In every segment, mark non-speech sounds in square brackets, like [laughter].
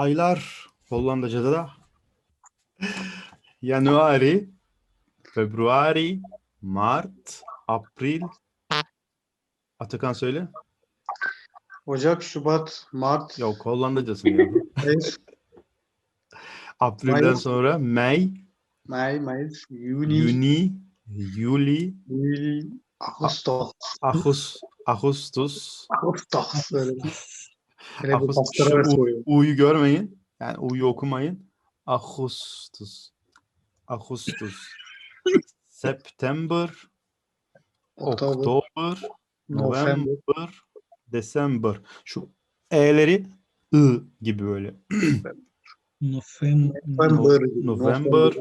Aylar Hollandaca'da da Januari, Februari, Mart, April. Atakan söyle. Ocak, Şubat, Mart, Yok Hollandacasın ya. [laughs] April'den Mayıs. sonra May, May, Mayıs, Juni, Juni, Juli, Juli, Ağustos. Ağustos, Ağustos. Ağustos. Böyle U'yu görmeyin. Yani U'yu okumayın. Ağustos. Ağustos. [laughs] September, Oktober, Oktober, November, November, December. Şu E'leri I gibi böyle. [clears throat] November. November, November,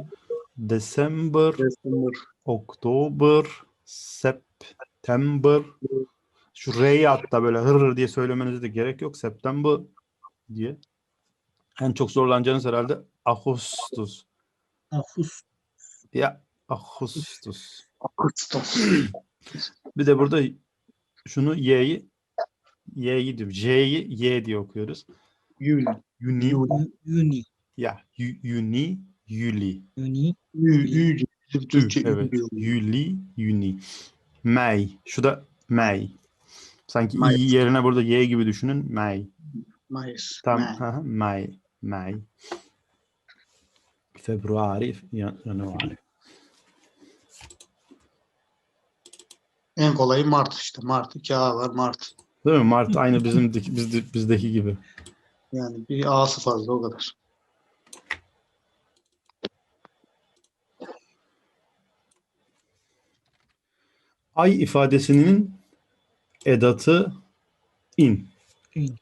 December, December. Oktober, September. Şu R'yi hatta böyle hır diye söylemenize de gerek yok. September diye. En çok zorlanacağınız herhalde Ağustos. Ağustos. Ya Ağustos. Ağustos. [clears throat] Bir de burada şunu Y'yi Y'yi diyor. J'yi Y diye okuyoruz. Juli. Juni. Juni. Ya Yu- Juni, Juli. Juni. Juli. Bizim Türkçe Evet. Juli, Juni. May. Şu da May. Sanki Mayıs. i yerine burada Y gibi düşünün. May. Mayıs. Tam May. May. May. Februari, Yan- Januari. En kolayı Mart işte. Mart. İki A var Mart. Değil mi? Mart aynı bizim bizde, bizdeki gibi. Yani bir A'sı fazla o kadar. Ay ifadesinin edatı in. İn.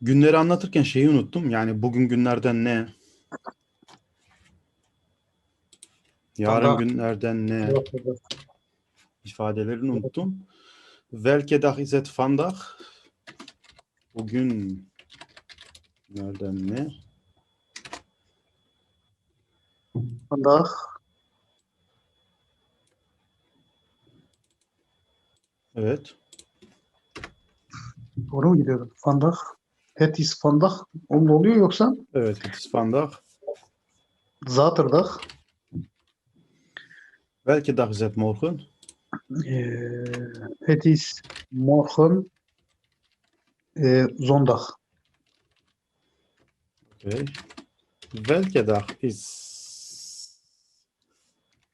Günleri anlatırken şeyi unuttum. Yani bugün günlerden ne? Yarın Vandaag. günlerden ne? ifadelerini unuttum. Welke dag is het vandaag? Bugün nereden ne? Vandaag. Evet. Doğru mu gidiyorum? Vandaag. Het is vandaag. O mu oluyor yoksa? Evet, het is vandaag. Zaterdag. Welke dag is het morgen? Ee, het is morgen. Zondag. Oké. Welke dag is...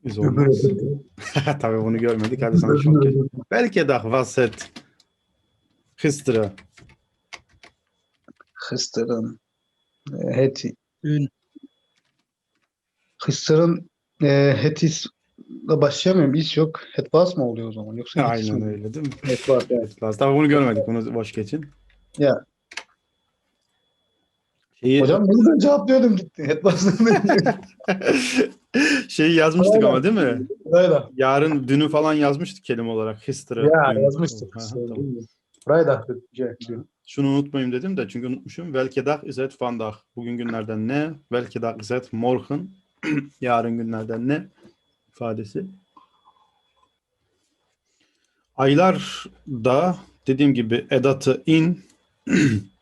Öbür olmaz. öbür. [laughs] Tabii bunu görmedik. Hadi sana dag was het? Gisteren. Gisteren. Ee, Het, Ün. gisteren e, het is da başlayamıyorum. İş yok. Het was mı oluyor o zaman? Yoksa Aynen öyle değil mi? Het was. Evet. Evet, Tabii bunu görmedik. Bunu boş geçin. Ya. Şeyi, Hocam ne güzel cevaplıyordum gitti. Het was ne şeyi yazmıştık ama değil mi? Öyle. Yarın dünü falan yazmıştık kelime olarak. History. Ya dün. yazmıştık. Ha, Şey tamam. Vrijdag. Şey, Şunu unutmayayım dedim de çünkü unutmuşum. Welke dag is het vandaag? Bugün günlerden ne? Welke dag is het morgen? [clears throat] Yarın günlerden ne? ifadesi. Aylar da dediğim gibi edatı in [clears throat]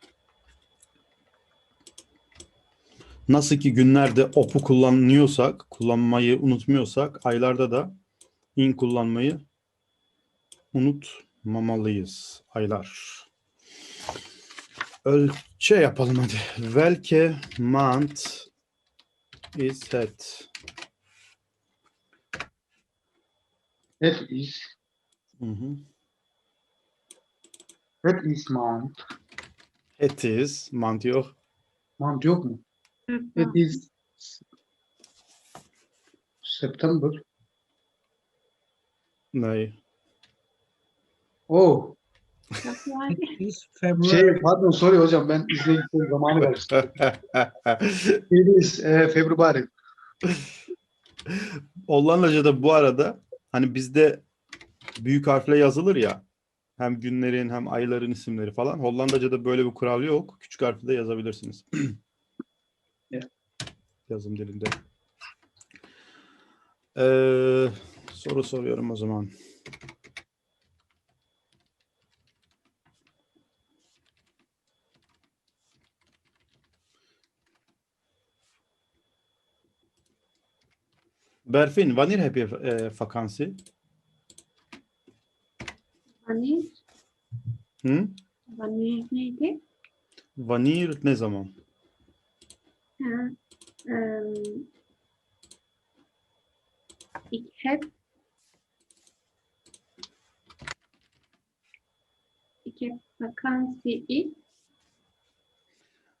nasıl ki günlerde op'u kullanıyorsak, kullanmayı unutmuyorsak aylarda da in kullanmayı unutmamalıyız. Aylar. Ölçe yapalım hadi. Welke month is het? Het is. Hı hı. Het is maand. Het is. Month yok. Maand yok mu? Het is September. Nee. Oh. It is February. Şey pardon sorry hocam ben izleyicilerin zamanı karıştı. It is e, February. Hollandaca'da bu arada hani bizde büyük harfle yazılır ya hem günlerin hem ayların isimleri falan. Hollandaca'da böyle bir kural yok. Küçük harfle de yazabilirsiniz. [clears throat] yazım dilinde. Ee, soru soruyorum o zaman. Berfin, wanneer heb je uh, vakantie? Wanneer? Hı? Wanneer neydi? Vanir ne zaman? Ha, ehm, ik heb ik heb vakantie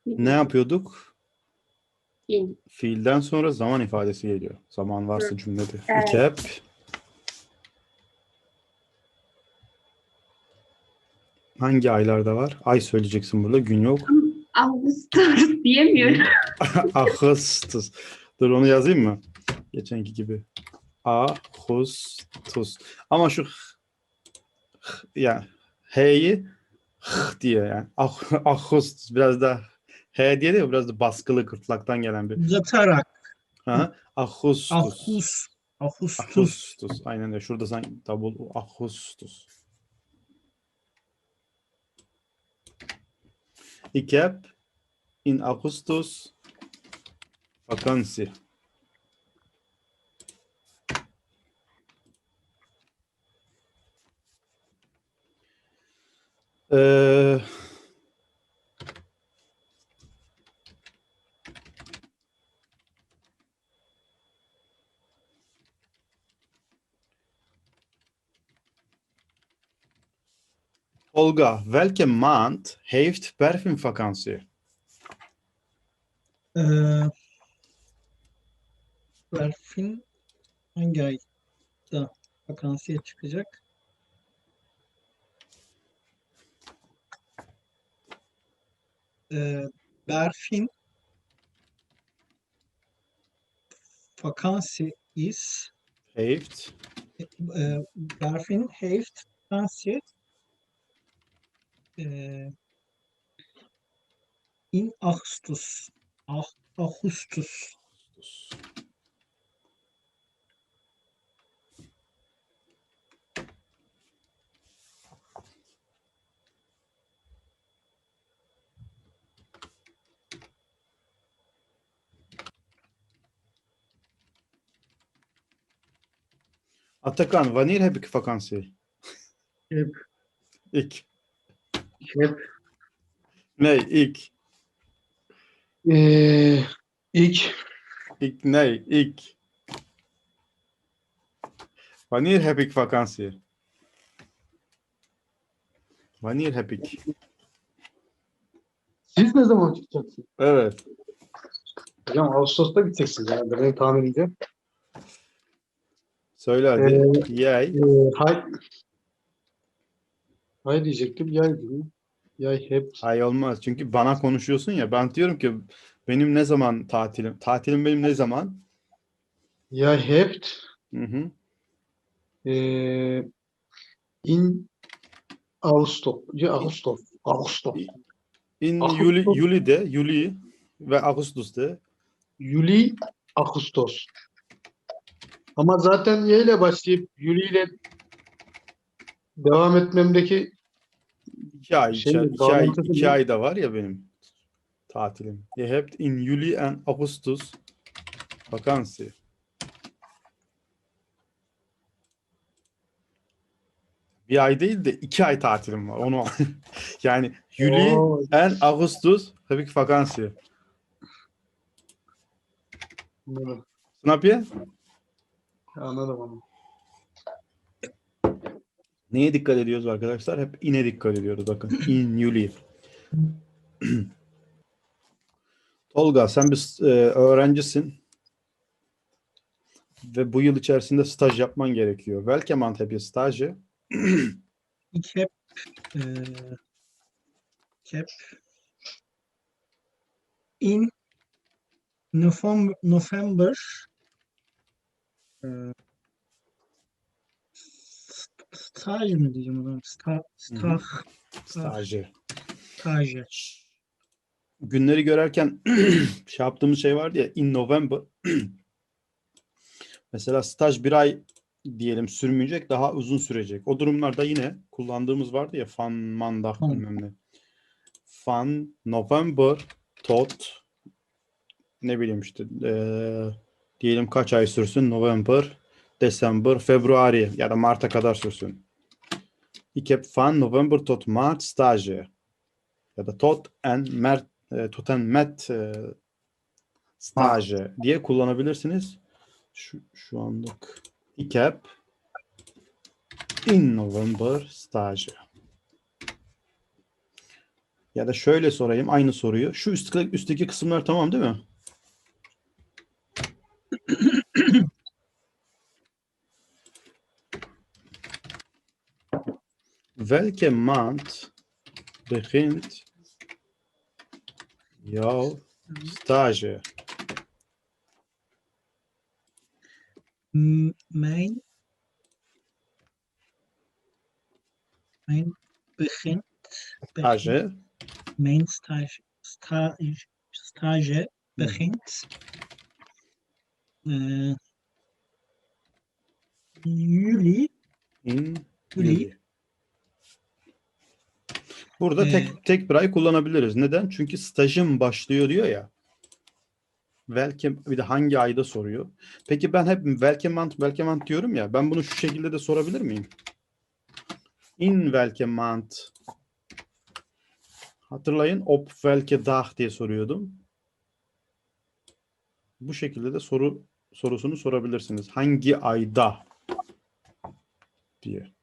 Ne yapıyorduk? in Fiilden sonra zaman ifadesi geliyor. Zaman varsa Hı. cümlede. Evet. Ich heb Hangi aylarda var? Ay söyleyeceksin burada. Gün yok. Ağustos [laughs] diyemiyorum. [laughs] Ağustos. Dur onu yazayım mı? Geçenki gibi. Ağustos. Ama şu yani H'yi h diye yani. Ağustos biraz da H diye de ya, biraz da baskılı gırtlaktan gelen bir. Uzatarak. Ha, Ağustos. Ahustus. Ağustos. Aynen öyle. Şurada sanki double. Ağustos. Ik heb in Augustus vakantie. Ee, Olga, welke maand heeft Berfin vakantie? Ee, Berfin hangi ayda vakansiye çıkacak? Ee, Berfin vakansie is Heeft. Berfin heeft vakantie e, in Augustus. Augustus. Atakan, wanneer heb ik vakantie? Ik. Ik heb Nee, ik. eee, ik Ik, nee, ik. Wanneer heb ik vakantie? Wanneer heb ik? siz ne zaman çıkacaksınız? Evet. Hocam Ağustos'ta gideceksiniz herhalde benim tahminimce. Söyle hadi. Yay. Eee, hay hay diyecektim yay gibi. Yay hep Hay olmaz. Çünkü bana konuşuyorsun ya. Ben diyorum ki benim ne zaman tatilim? Tatilim benim ne zaman? yay hep Hı hı. eee, in Ağustos. Ya Ağustos. Ağustos. In Ağustos. Juli, Juli'de, Juli ve Ağustos'ta. Juli, Ağustos. Ama zaten Y ile başlayıp Juli ile devam etmemdeki İki ay, Şey, iki, ay, iki ne? ay da var ya benim tatilim. Je hebt in Juli en Augustus vakantie. Bir ay değil de iki ay tatilim var. Onu [laughs] yani Juli en Augustus heb ik vakantie. anladım. Snap je? Anladım onu. Neye dikkat ediyoruz arkadaşlar? Hep ine dikkat ediyoruz. Bakın in Juli. Tolga sen bir e, öğrencisin. Ve bu yıl içerisinde staj yapman gerekiyor. Stage? Ik heb, eh, ik heb in November, November st- stage mı diyeceğim o zaman? Sta, sta, Stajı. stage. Günleri görerken [clears throat] şey yaptığımız şey vardı ya in November. [clears throat] Mesela staj bir ay diyelim sürmeyecek daha uzun sürecek. O durumlarda yine kullandığımız vardı ya fan mandah Fan. bilmem ne. Fan November tot ne bileyim işte eee, Diyelim kaç ay sürsün? November, December, Februari ya da Mart'a kadar sürsün. Ik heb van november tot maart stage. Ya da tot en mert, tot en met stage diye kullanabilirsiniz. Şu, şu anlık. Ik heb in november stage. Ya da şöyle sorayım aynı soruyu. Şu üstteki, üstteki kısımlar tamam değil mi? Welke maand begint jouw stage? M- Mijn. Mijn begint. begint Stage. mijn stage, stage, stage begint. eh, juli. In Juli. Burada Ee, tek tek bir ay kullanabiliriz. Neden? Çünkü stajım başlıyor diyor ya. Welke bir de hangi ayda soruyor. Peki ben hep welke maand, welke maand diyorum ya. Ben bunu şu şekilde de sorabilir miyim? In welke maand? Hatırlayın op welke dag diye soruyordum. Bu şekilde de soru sorusunu sorabilirsiniz. Hangi ayda diye.